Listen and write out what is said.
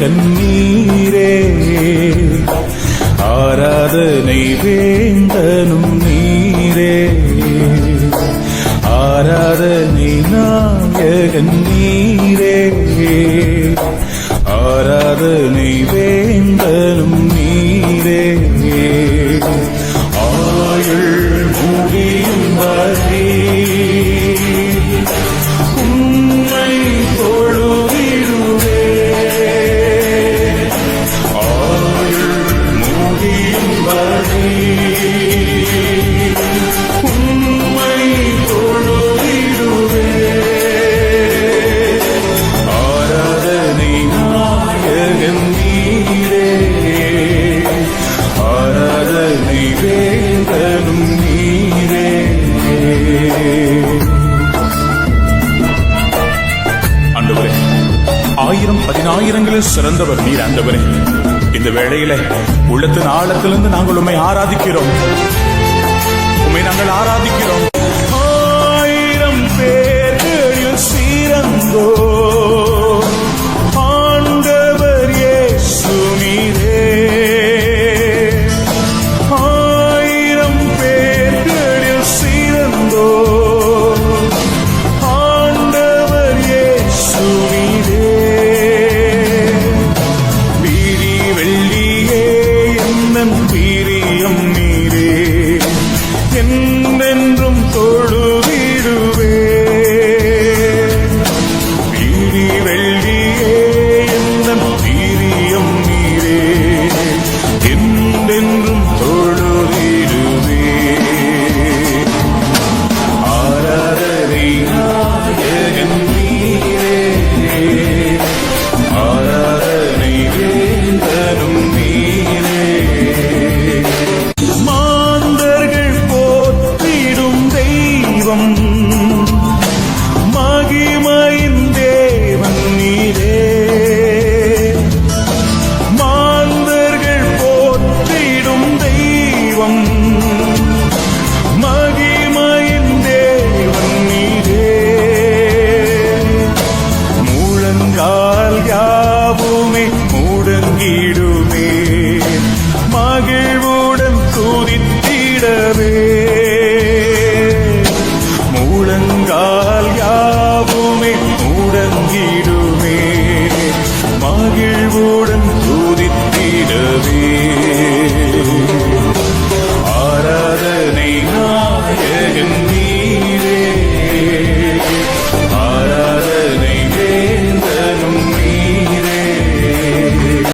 கண்ணீரே. ஆராதனை வேந்தனும் நீரே. ஆராதனை நாயகன் நீரே. ஆராதனை வேந்த ஆயிரம் பதினாயிரங்களில் சிறந்தவர் நீர் ஆண்டவரே. இந்த வேளையில உள்ளத்தின் ஆழத்திலிருந்து நாங்கள் உண்மை ஆராதிக்கிறோம். உண்மை நாங்கள் ஆராதிக்கிறோம். விடவே